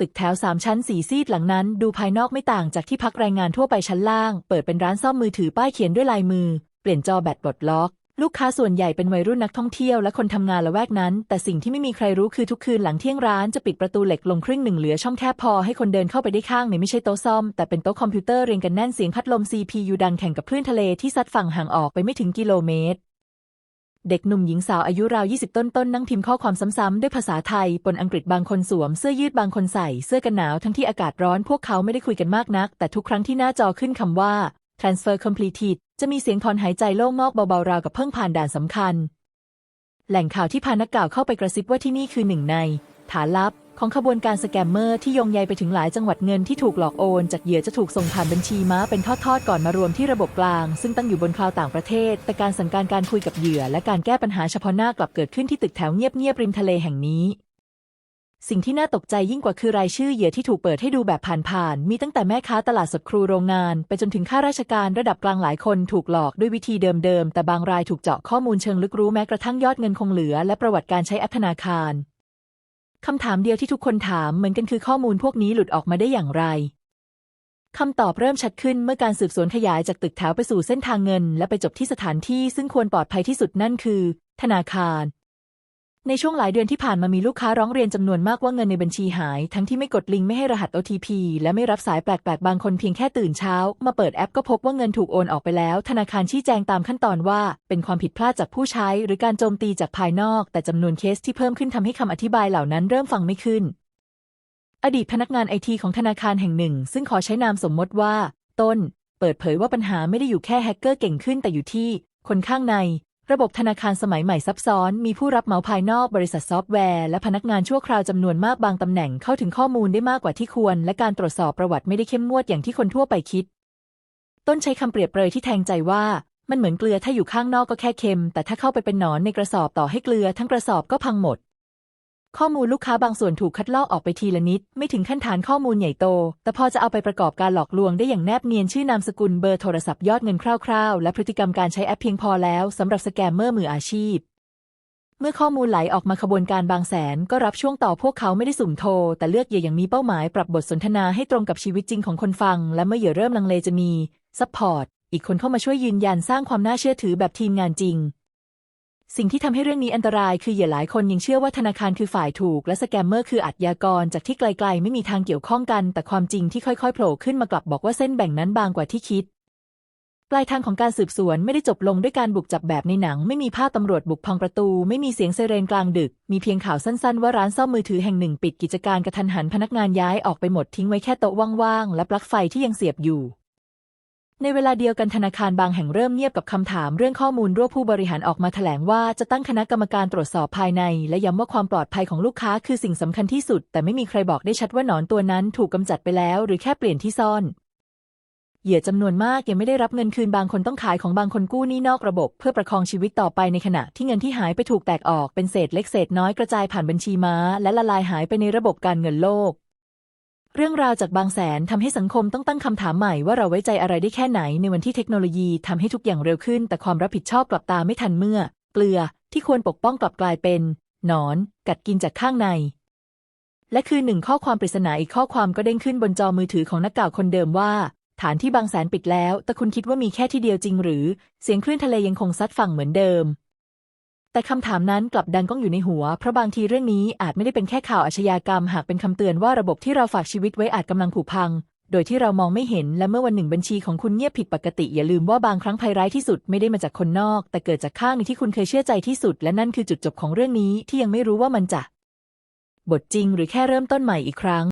ตึกแถวสามชั้นสีซีดหลังนั้น ดูภายนอกไม่ต่างจากที่พักแรงงานทั่วไปชั้นล่าง เปิดเป็นร้านซ่อมมือถือป้ายเขียนด้วยลายมือ เปลี่ยนจอแบตปลดล็อกลูกค้าส่วนใหญ่เป็นวัยรุ่นนักท่องเที่ยวและคนทำงานละแวกนั้น แต่สิ่งที่ไม่มีใครรู้คือทุกคืนหลังเที่ยงร้านจะปิดประตูเหล็กลงครึ่งหนึ่งเหลือช่องแคบพอให้คนเดินเข้าไปได้ข้างในไม่ใช่โต๊ะซ่อม แต่เป็นโต๊ะคอมพิวเตอร์เรียงกันแน่นเสียงพัดลม CPU ดังแข่งกับคลื่นทะเลที่ซัดฝั่งห่างออกไปไม่ถึงกิโลเมตร เด็กหนุ่มหญิงสาวอายุราว 20 ต้นต้นนั่งพิมพ์ข้อความซ้ำๆด้วยภาษาไทยปนอังกฤษบางคนสวมเสื้อยืดบางคนใส่เสื้อกันหนาวทั้งที่อากาศร้อนพวกเขาไม่ได้คุยกันมากนัก แต่ทุกครั้งที่หน้าจอขึ้นคำว่า transfer completed จะมีเสียงถอนหายใจโล่งนอกเบาๆราวกับเพิ่งผ่านด่านสำคัญ แหล่งข่าวที่พานักข่าวเข้าไปกระซิบว่าที่นี่คือหนึ่งในฐานลับ ของขบวนการสแกมเมอร์ที่ยงใยไปถึงหลายจังหวัดเงินที่ถูกหลอกโอน จากเหยื่อจะถูกส่งผ่านบัญชีม้าเป็นทอดๆก่อนมารวมที่ระบบกลาง ซึ่งตั้งอยู่บนคลาวต่างประเทศ แต่การสั่งการการคุยกับเหยื่อ และการแก้ปัญหาเฉพาะหน้ากลับเกิดขึ้นที่ตึกแถวเงียบๆริมทะเลแห่งนี้ สิ่งที่น่าตกใจยิ่งกว่าคือรายชื่อเหยื่อที่ถูกเปิดให้ดูแบบผ่านๆมีตั้งแต่แม่ค้าตลาดสดครูโรงงาน ไปจนถึงข้าราชการระดับกลางหลายคนถูกหลอกด้วยวิธีเดิมๆแต่บางรายถูกเจาะข้อมูลเชิงลึกรู้แม้กระทั่งยอดเงินคงเหลือ และประวัติการใช้แอปธนาคาร คำถามเดียวที่ทุกคนถามเหมือนกันคือข้อมูลพวกนี้หลุดออกมาได้อย่างไรคำตอบเริ่มชัดขึ้นเมื่อการสืบสวนขยายจากตึกแถวไปสู่เส้นทางเงิน และไปจบที่สถานที่ซึ่งควรปลอดภัยที่สุดนั่นคือ ธนาคาร ในช่วงหลายเดือนที่ผ่านมามีลูกค้าร้องเรียนจำนวนมากว่าเงินในบัญชีหาย ทั้งที่ไม่กดลิงก์ไม่ให้รหัส OTP และไม่รับสายแปลกๆ บางคนเพียงแค่ตื่นเช้า มาเปิดแอปก็พบว่าเงินถูกโอนออกไปแล้ว ธนาคารชี้แจงตามขั้นตอนว่า เป็นความผิดพลาดจากผู้ใช้ หรือการโจมตีจากภายนอก แต่จำนวนเคสที่เพิ่มขึ้นทำให้คำอธิบายเหล่านั้นเริ่มฟังไม่ขึ้น อดีตพนักงานไอทีของธนาคารแห่งหนึ่ง ซึ่งขอใช้นามสมมติว่า ต้น เปิดเผยว่าปัญหาไม่ได้อยู่แค่แฮกเกอร์เก่งขึ้นแต่อยู่ที่ คนข้างใน ระบบธนาคารสมัยใหม่ซับซ้อน มีผู้รับเหมาภายนอกบริษัทซอฟต์แวร์ และพนักงานชั่วคราวจำนวนมากบางตำแหน่งเข้าถึงข้อมูลได้มากกว่าที่ควร และการตรวจสอบประวัติไม่ได้เข้มงวดอย่างที่คนทั่วไปคิด ต้นใช้คำเปรียบเปรยที่แทงใจว่า มันเหมือนเกลือถ้าอยู่ข้างนอกก็แค่เค็ม แต่ถ้าเข้าไปเป็นหนอนในกระสอบต่อให้เกลือทั้งกระสอบก็พังหมด ข้อมูลลูกค้าบางส่วนถูกคัดลอกออกไปทีละนิด ไม่ถึงขั้นฐานข้อมูลใหญ่โต แต่พอจะเอาไปประกอบการหลอกลวงได้อย่างแนบเนียนชื่อนามสกุลเบอร์โทรศัพท์ยอดเงินคร่าวๆ และพฤติกรรมการใช้แอปเพียงพอแล้วสำหรับสแกมเมอร์มืออาชีพ เมื่อข้อมูลไหลออกมาขบวนการบางแสนก็รับช่วงต่อพวกเขาไม่ได้สุ่มโทร แต่เลือกเหยื่ออย่างมีเป้าหมายปรับบทสนทนาให้ตรงกับชีวิตจริงของคนฟัง และเมื่อเหยื่อเริ่มลังเลจะมีซัพพอร์ตอีกคนเข้ามาช่วยยืนยันสร้างความน่าเชื่อถือแบบทีมงานจริง สิ่งที่ทำให้เรื่องนี้อันตรายคือเหยื่อหลายคนยังเชื่อว่าธนาคารคือฝ่ายถูก และสแกมเมอร์คืออาชญากร จากที่ไกลๆ ไม่มีทางเกี่ยวข้องกัน แต่ความจริงที่ค่อยๆโผล่ขึ้นมากลับบอกว่าเส้นแบ่งนั้นบางกว่าที่คิด ปลายทางของการสืบสวนไม่ได้จบลงด้วยการบุกจับแบบในหนัง ไม่มีภาพตำรวจบุกพังประตู ไม่มีเสียงไซเรนกลางดึก มีเพียงข่าวสั้นๆ ว่าร้านซ่อมมือถือแห่งหนึ่งปิดกิจการกระทันหันพนักงานย้ายออกไปหมดทิ้งไว้แค่โต๊ะว่างๆและปลั๊กไฟที่ยังเสียบอยู่ ในเวลาเดียวกันธนาคารบางแห่งเริ่มเงียบกับคำถามเรื่องข้อมูลรั่วผู้บริหารออกมาแถลงว่าจะตั้งคณะกรรมการตรวจสอบภายใน และย้ำว่าความปลอดภัยของลูกค้าคือสิ่งสำคัญที่สุด แต่ไม่มีใครบอกได้ชัดว่าหนอนตัวนั้นถูกกำจัดไปแล้ว หรือแค่เปลี่ยนที่ซ่อน เหยื่อจำนวนมากยังไม่ได้รับเงินคืนบางคนต้องขายของบางคนกู้หนี้นอกระบบ เพื่อประคองชีวิตต่อไปในขณะที่เงินที่หายไปถูกแตกออกเป็นเศษเล็กเศษน้อยกระจายผ่านบัญชีม้า และละลายหายไปในระบบการเงินโลก เรื่องราวจากบางแสนทำให้สังคมต้องตั้งคำถามใหม่ว่าเราไว้ใจอะไรได้แค่ไหนในวันที่เทคโนโลยีทำให้ทุกอย่างเร็วขึ้น แต่ความรับผิดชอบกลับตามไม่ทันเมื่อ เกลือที่ควรปกป้องกลับกลายเป็น หนอน กัดกินจากข้างใน และคือหนึ่งข้อความปริศนาอีกข้อความก็เด้งขึ้นบนจอมือถือของนักข่าวคนเดิมว่า ฐานที่บางแสนปิดแล้ว แต่คุณคิดว่ามีแค่ที่เดียวจริงหรือ เสียงคลื่นทะเลยังคงซัดฝั่งเหมือนเดิม แต่คำถามนั้นกลับดังก้องอยู่ในหัว เพราะบางทีเรื่องนี้อาจไม่ได้เป็นแค่ข่าวอาชญากรรม หากเป็นคำเตือนว่าระบบที่เราฝากชีวิตไว้อาจกำลังผุพัง โดยที่เรามองไม่เห็น และเมื่อวันหนึ่งบัญชีของคุณเงียบผิดปกติ อย่าลืมว่าบางครั้งภัยร้ายที่สุดไม่ได้มาจากคนนอก แต่เกิดจากข้างในที่คุณเคยเชื่อใจที่สุด และนั่นคือจุดจบของเรื่องนี้ที่ยังไม่รู้ว่ามันจะ บทจริงหรือแค่เริ่มต้นใหม่อีกครั้ง